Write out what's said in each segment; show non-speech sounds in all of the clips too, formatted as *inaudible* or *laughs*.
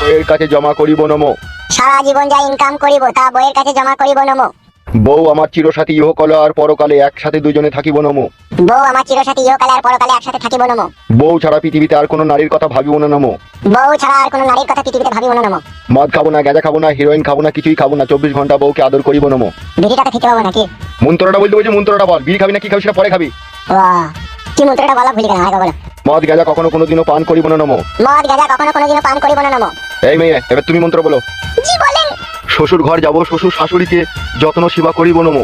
বইয়ের কাছে জমা করিব নমো। সারা জীবন যা ইনকাম করিব তা বইয়ের কাছে জমা করিব নমো। বউ আমার চিরসাথী ইহকল আর পরকালে একসাথে দুজনে থাকিব নম। বউ আমার চিরসাথী ইহকালে আর পরকালে একসাথে থাকিব নমো। বউ ছাড়া পৃথিবীতে আর কোনো নারীর কথা ভাবিব না নম। বউ ছাড়া আর কোনো নারীর কথা পৃথিবীতে ভাবিব না নমো। মদ খাব না গাঁজা খাব না হিরোইন খাব না কিছুই খাব না চব্বিশ ঘণ্টা বউকে আদর করিব নম। বিড়িটাকে খেতে পাবো নাকি? মন্ত্রটা বলতে বলছে মন্ত্রটা বল। বিড়ি খাবি না কি খাবি সেটা পরে খাবি। কি মন্ত্রটা বলা ভুলি কেন আগে বলো মদ গাঁজা কখনো কোনোদিনও পান করিব না নম। মদ গাঁজা কখনো কোনোদিনও পান করিব না নমো। এই মেয়ে এবার তুমি মন্ত্র বলো। জি বলেন। শ্বশুর ঘর যাব শ্বশুর শাশুড়িকে যত্ন সেবা করিব নম।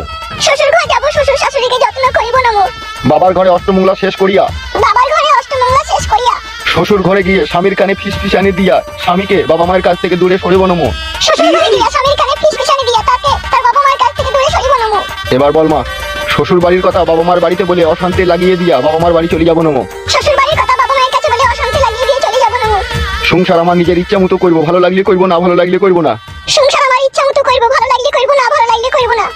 শ্বশুর ঘর যাব শ্বশুর শাশুড়িকে যত্ন করিব নমো। বাবার ঘরে অষ্টমঙ্গলা শেষ করিয়া। বাবার ঘরে অষ্টমঙ্গলা শেষ করিয়া। শ্বশুর ঘরে গিয়ে স্বামীর কানে ফিস ফিসানি দিয়া স্বামীকে বাবা মায়ের কাছ থেকে দূরে সরিব নম। শ্বশুর ঘরে গিয়া স্বামীর কানে ফিসফিসানি দিয়া তাকে তার বাবা মায়ের কাছ থেকে দূরে সরিব নমো। এবার বল মা শ্বশুর বাড়ির কথা বাবা মার বাড়িতে বলে অশান্তি লাগিয়ে দিয়া বাবা মার বাড়ি চলে যাব নম। শ্বশুর সংসার আমার নিজের ইচ্ছা মতো করব ভালো লাগলে করব না ভালো লাগলে করব না। সংসার আমার ইচ্ছা মতো করব ভালো লাগলে করব না ভালো লাগলে করব না।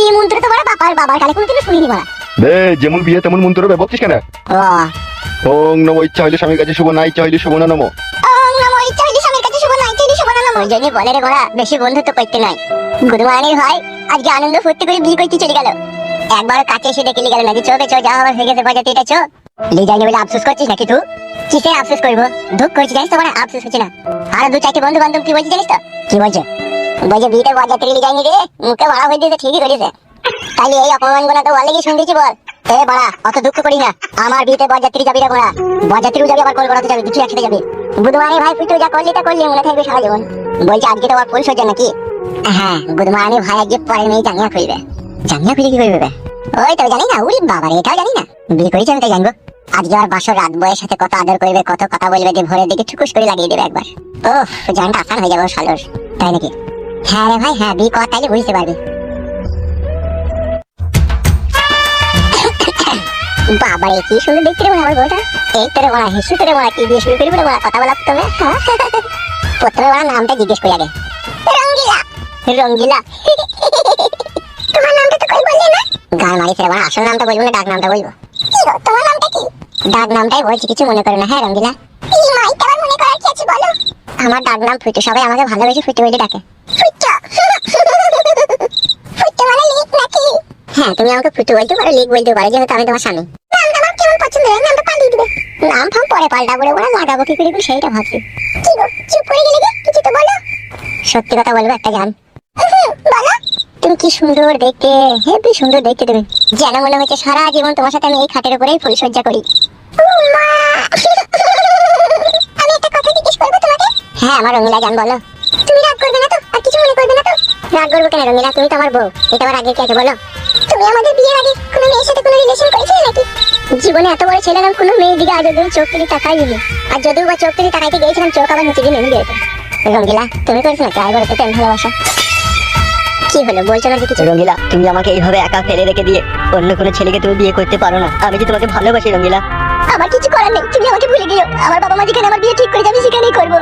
এই মন্ত্র তো বড় বাবার বাবার কালে কোনোদিনও শুনিনি বলা। বে যেমন বিয়ে তেমন মন্ত্র বে বকছিস কেন? ও নম ইচ্ছা হইলে স্বামীর কাছে শুভ না ইচ্ছা হইলে শুভ না নম। ওং নমো ইচ্ছা হইলে স্বামীর কাছে শুভ না ইচ্ছা হইলে শুভ না নমো। জন্যই বলে রে গোড়া বেশি বন্ধুত্ব করতে নাই গুরুমানের ভাই আজকে আনন্দ ফুর্তি করে বিয়ে করতে চলে গেল। একবার কাছে এসে ডেকে গেল নাকি চোখে চো যা হবার হয়ে গেছে বাজাতে এটা চো লিজাইনি বলে আফসোস করছিস নাকি তুই? কিসে আফসোস করব দুঃখ করছিস জানিস তো বড় আফসোস হচ্ছে না। আর দু চারটে বন্ধু বান্ধব কি বলছিস জানিস তো? কি বলছে? বলছে বিয়েতে বাজাতে লিজাইনি রে মুখে ভাড়া হয়ে দিয়েছে ঠিকই করেছে। তাহলে এই অপমানগুলো তো কি শুনতেছি বল। এ বাড়া অত দুঃখ করি না। আমার বিয়েতে বরযাত্রী যাবি রে গোড়া বরযাত্রীও যাবি আবার কলকাতাতে যাবি দুটি একসাথে যাবি। বুধমানি ভাই তুই যা করলি তা করলি মনে থাকবে সারা জীবন। বলছে আজকে তো আবার ফুল সজ্জা নাকি? হ্যাঁ। বুধমানি ভাই আজকে পরে মেয়ে জাঙ্গিয়া খুলবে জাঙ্গিয়া খুলে কি করবে ওই তো জানি না উরি বাবা রে এটাও জানি না। বিয়ে করেছি আমি তাই জানব। আজকে আর বাসর রাত বয়ের সাথে কত আদর করবে, কত কথা বলবে যে ভোরের দিকে ঠুকুস করে লাগিয়ে দেবে একবার। ওহ, জানটা আসান হয়ে যাবে সালোর, তাই নাকি? হ্যাঁ রে ভাই হ্যাঁ বিয়ে কর তাইলে বুঝতে পারবি। বাবারে কি সুন্দর দেখতে রে আমার বউটা। এই তোরে মনে হিসু তোরে মনে কি দিয়ে শুরু করবি রে কথা বলা তবে প্রথমে মনে নামটা জিজ্ঞেস করি আগে। রঙ্গিলা। রঙ্গিলা। তোমার নামটা তো কই বললে না? গান মারি ফেলে আসল নামটা বলব না, ডাক নামটা বলব। কি তোমার নামটা কি? ডাক নামটাই বলছি কিছু মনে করো না। হ্যাঁ রঙ্গিলা? মনে করার কি আছে বলো? আমার ডাক নাম ফুটু সবাই আমাকে ভালোবেসে ফুটু বলে ডাকে। ফুটু? *laughs* ফুটু মানে লিক নাকি? হ্যাঁ তুমি আমাকে ফুটু বলতে পারো লিক বলতে পারো যেহেতু আমি তোমার স্বামী। নাম ফাম পরে পাল্টা বলে ওরা লাগাবো কি করে সেইটা ভাবছি। কি গো চুপ করে গেলে কিছু তো বলো। সত্যি কথা বলব একটা গান। বলো। তুমি কি সুন্দর দেখতে? হেবি সুন্দর দেখতে তুমি। যেন মনে হচ্ছে সারা জীবন তোমার সাথে আমি এই খাটের উপরেই পরিচর্যা করি। *laughs* আমি একটা কথা জিজ্ঞেস করব তোমাকে? হ্যাঁ আমার রঙিলা বলো। তুমি রাগ করবে না তো? আর কিছু মনে করবে না তো? রাগ করব কেন রঙিলা? তুমি তো আমার বউ। এটা আগে কি আছে বলো। তুমি আমাদের বিয়ের আগে কোনো মেয়ের সাথে কোনো রিলেশন করেছিলে নাকি? জীবনে এত বড় ছেলে কোনো মেয়ের দিকে আজ অব্দি চোখ তুলি তাকাই দিলি আর যদিও বা চোখ তুলি তাকাইতে গিয়েছিলাম চোখ আবার নিচে দিয়ে নেমে গিয়েছে। রঙ্গিলা তুমি করেছ না ট্রাই তেমন ভালোবাসা। কি হলো? বলছো না কিছু? রঙ্গিলা তুমি আমাকে এইভাবে একা ফেলে রেখে দিয়ে অন্য কোনো ছেলেকে তুমি বিয়ে করতে পারো না। আমি যে তোমাকে ভালোবাসি রঙ্গিলা। আমার কিছু করার নেই। তুমি আমাকে ভুলে গিয়ে আমার বাবা মা যেখানে আমার বিয়ে ঠিক করে যাবে সেখানেই করব।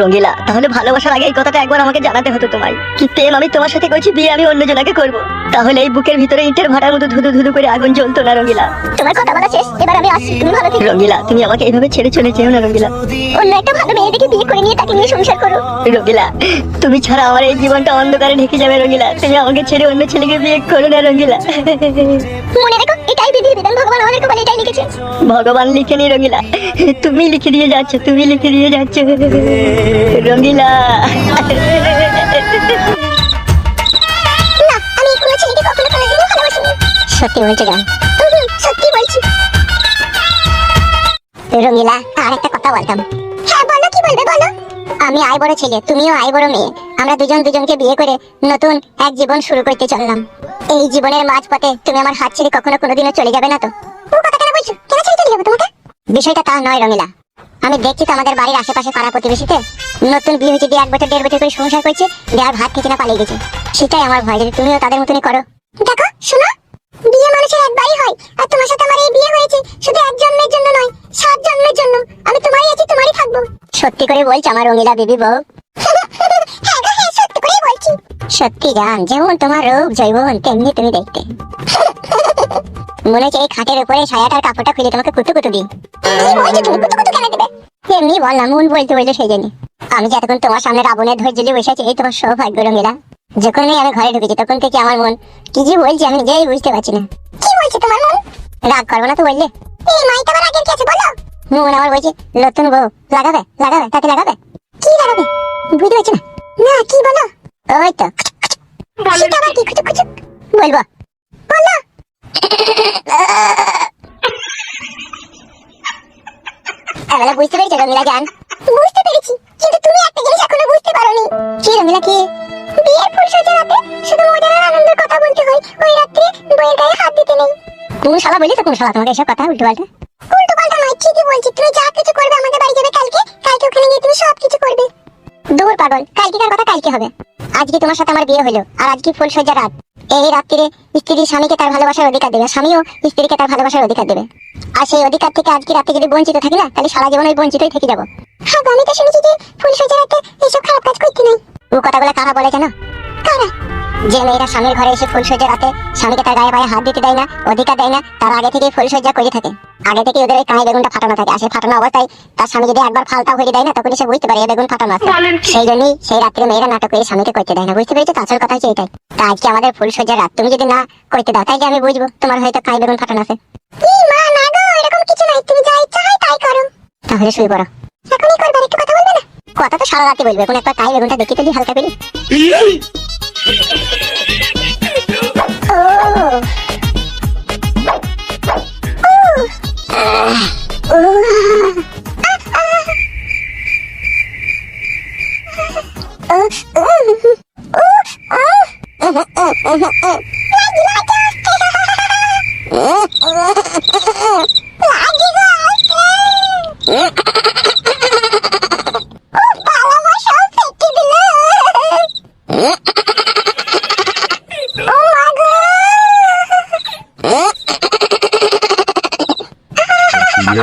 রঙ্গিলা তাহলে ভালোবাসার আগে এই কথাটা একবার আমাকে জানাতে হতো তোমায়। কি প্রেম আমি তোমার সাথে করছি বিয়ে আমি অন্য জনাকে করব। তাহলে এই বুকের ভিতরে ইটের ভাটার মতো ধুধু ধুধু করে আগুন জ্বলতো না রঙ্গিলা। তোমার কথা বলা শেষ এবার আমি আসছি তুমি ভালো থেকো। রঙ্গিলা তুমি আমাকে এইভাবে ছেড়ে চলে যেও না রঙ্গিলা। অন্য একটা ভালো মেয়ে দেখে বিয়ে করে নিয়ে তাকে নিয়ে সংসার করো। রঙ্গিলা তুমি ছাড়া আমার এই জীবনটা অন্ধকারে ঢেকে যাবে রঙ্গিলা। তুমি আমাকে ছেড়ে অন্য ছেলেকে বিয়ে করো না রঙ্গিলা। মনে বিধান ভগবান আমাদের কপালে এটাই লিখেছে। ভগবান লিখে নি রঙ্গিলা তুমি লিখে দিয়ে যাচ্ছ তুমি লিখে দিয়ে যাচ্ছ। সত্যি বলছো জান সত্যি বলছি। রঙ্গিলা আর একটা কথা বলতাম। হ্যাঁ বলো কি বলবে বলো। আমি আই বড় ছেলে তুমিও আই বড় মেয়ে। আমরা দুজন দুজনকে বিয়ে করে নতুন এক জীবন শুরু করতে চললাম। এই জীবনের মাঝপথে তুমি আমার হাত ছেড়ে কখনো কোনোদিনও চলে যাবে না তো। বিষয়টা তা নয়, রঙিলা। আমি দেখছি তো আমাদের বাড়ির আশেপাশে পাড়া প্রতিবেশীতে নতুন বিয়ে হয়েছে দিয়ে এক বছর, দেড় বছর করে সংসার করছে দেওয়ার ভাত খেতে না পালিয়ে গেছে। সেটাই আমার ভয়, যদি তুমিও তাদের মতনই করো। দেখো, শোনো, বিয়ে মানুষের একবারই হয়, আর তোমার সাথে আমার এই বিয়ে হয়েছে, শুধু এক জন্মের জন্য নয়, সাত জন্মের জন্য। আমি তোমারই আছি, তোমারই থাকব। সত্যি করে বলছি আমার রঙিলা বিবি বউ। *laughs* সত্যি জান, যেমন তোমার রূপ জৈবন তেমনি তুমি দেখতে। মনে হচ্ছে এই খাটের উপরে ছায়াটার কাপড়টা খুলে তোমাকে কুতু কুতু দিই। এমনি বললাম, মন বলতে বললে সেই জন্য। আমি যে এতক্ষণ তোমার সামনে রাবণের ধৈর্য নিয়ে বসে আছি, এই তোমার সৌভাগ্য রঙিলা। যখনই আমি ঘরে ঢুকেছি, তখন থেকে আমার মন, কি যে বলছি আমি নিজেই বুঝতে পারছি না। কি বলছে তোমার মন? রাগ করব না তো বললে? এই মাই তোমার আগের কি আছে বলো? মন আমার বলছে, নতুন বউ, লাগাবে লাগাবে তাকে লাগাবে। কি লাগাবে? বুঝতে পারছি না। না, কি বলো? ওই তো। বুঝতে পেরেছি, কিন্তু তুমি একটা জিনিস এখনও বুঝতে পারোনি। কি রঙিলা কি? বিয়ের ফুল রাতে শুধু মজার আর আনন্দের কথা বলতে হয়, ওই রাত্রে বইয়ের গায়ে হাত দিতে নেই। কোন শালা বলিস কোন শালা তোমাকে এসব কথা, উল্টো পাল্টা। উল্টো পাল্টা নয়, ঠিকই বলছি, তুমি যা কিছু করবে আমাদের বাড়ি যাবে কালকে কালকে ওখানে গিয়ে তুমি সব কিছু করবে। দূর পাগল কথা কালকে হবে? আজকে তোমার সাথে আমার বিয়ে হলো, আর আজকে ফুল সজ্জা রাত। এই রাত্রিরে স্ত্রী স্বামীকে তার ভালোবাসার অধিকার দেবে স্বামীও স্ত্রীকে তার ভালোবাসার অধিকার দেবে। আর সেই অধিকার থেকে আজকে রাতে যদি বঞ্চিত থাকি না, তাহলে সারা জীবন ওই বঞ্চিতই থেকে যাব। হ্যাঁ আমি তো শুনেছি যে ফুল সজ্জা রাতে এইসব খারাপ কাজ করতে নেই। ও কথাগুলো কারা বলে জানো? কারা? যে মেয়েরা স্বামীর ঘরে এসে ফুল সজ্জা রাতে স্বামীকে তার গায়ে পায়ে হাত দিতে দেয় না অধিকার দেয় না তার আগে থেকে ফুল সজ্জা করে থাকে। আগে থেকে ওদের ওই কাঁই বেগুনটা ফাটানো থাকে। আর সেই ফাটানো অবস্থায় তার স্বামী যদি একবার ফালতা হয়ে দেয় না তখন সে বুঝতে পারে এই বেগুন ফাটানো আছে। সেই জন্যই সেই রাত্রে মেয়েরা নাটক করে স্বামীকে করতে দেয় না। বুঝতে পেরেছ তো? আসল কথা হচ্ছে এটাই। তা আজকে আমাদের ফুল সজ্জা রাত তুমি যদি না করতে দাও তাই আমি বুঝব তোমার হয়তো কাঁই বেগুন ফাটানো আছে। মা না গো এরকম কিছু নাই। তুমি যা ইচ্ছা হয় তাই করো। তাহলে শুয়ে পড়ো এখনই করবে একটু কথা বলবে না কথা তো সারা রাতে বলবে এখন একবার কাঁই বেগুনটা দেখি তো হালকা করে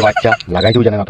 বাচ্চা লাগাই কেউ জানে না